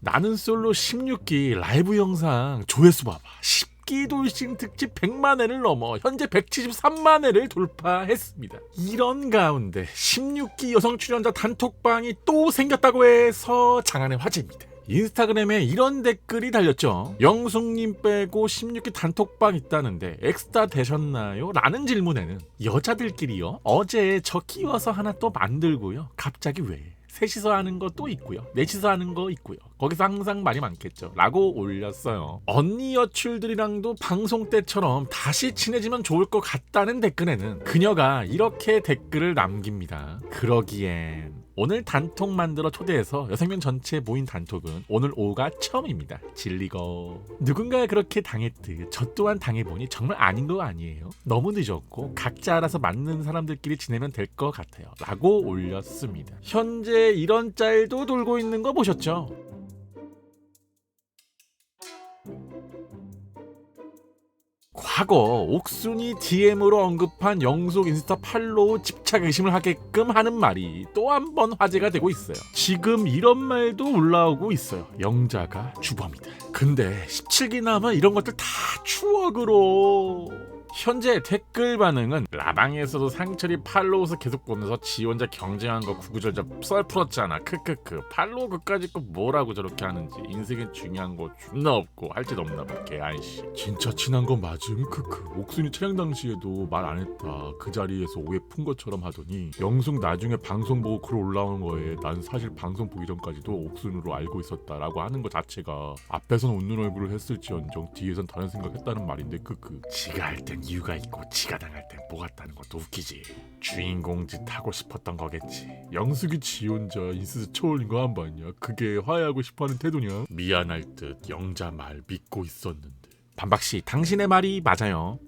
나는 솔로 16기 라이브 영상 조회수 봐봐. 10기 돌싱 특집 100만 회를 넘어 현재 173만 회를 돌파했습니다. 이런 가운데 16기 여성 출연자 단톡방이 또 생겼다고 해서 장안의 화제입니다. 인스타그램에 이런 댓글이 달렸죠. 영숙님 빼고 16기 단톡방 있다는데 엑스타 되셨나요? 라는 질문에는 여자들끼리요. 어제 저 끼워서 하나 또 만들고요. 갑자기 왜? 셋이서 하는 거 또 있고요. 넷이서 하는 거 있고요. 거기서 항상 말이 많겠죠. 라고 올렸어요. 언니 여출들이랑도 방송 때처럼 다시 친해지면 좋을 것 같다는 댓글에는 그녀가 이렇게 댓글을 남깁니다. 그러기엔 오늘 단톡 만들어 초대해서 여성명 전체 모인 단톡은 오늘 오후가 처음입니다. 질리고 누군가 그렇게 당했듯 저 또한 당해보니 정말 아닌 거 아니에요? 너무 늦었고 각자 알아서 맞는 사람들끼리 지내면 될 것 같아요. 라고 올렸습니다. 현재 이런 짤도 돌고 있는 거 보셨죠? 과거 옥순이 DM으로 언급한 영숙 인스타 팔로우 집착 의심을 하게끔 하는 말이 또 한 번 화제가 되고 있어요. 지금 이런 말도 올라오고 있어요. 영자가 주범이다. 근데 17기 남은 이런 것들 다 추억으로 현재 댓글 반응은 라방에서도 상철이 팔로우서 계속 보면서 지 혼자 경쟁한 거 구구절절 썰 풀었잖아. 크크크. 팔로우 그까짓 거 뭐라고 저렇게 하는지 인생에 중요한 거 존나 없고 할 짓 없나 봐 개아이씨. 진짜 친한 건 맞음? 크크. 옥순이 촬영 당시에도 말 안 했다. 그 자리에서 오해 푼 것처럼 하더니 영숙 나중에 방송 보고 글 올라온 거에 난 사실 방송 보기 전까지도 옥순으로 알고 있었다라고 하는 것 자체가 앞에선 웃는 얼굴을 했을지언정 뒤에선 다른 생각했다는 말인데 크크. 지가 할땐 이유가 있고 지가 당할 땐 뭐 같다는 것도 웃기지. 주인공 짓 하고 싶었던 거겠지. 영숙이 지 혼자 인스타 쳐올린 거안 봤냐? 그게 화해하고 싶어하는 태도냐? 미안할 듯 영자 말 믿고 있었는데. 반박씨 당신의 말이 맞아요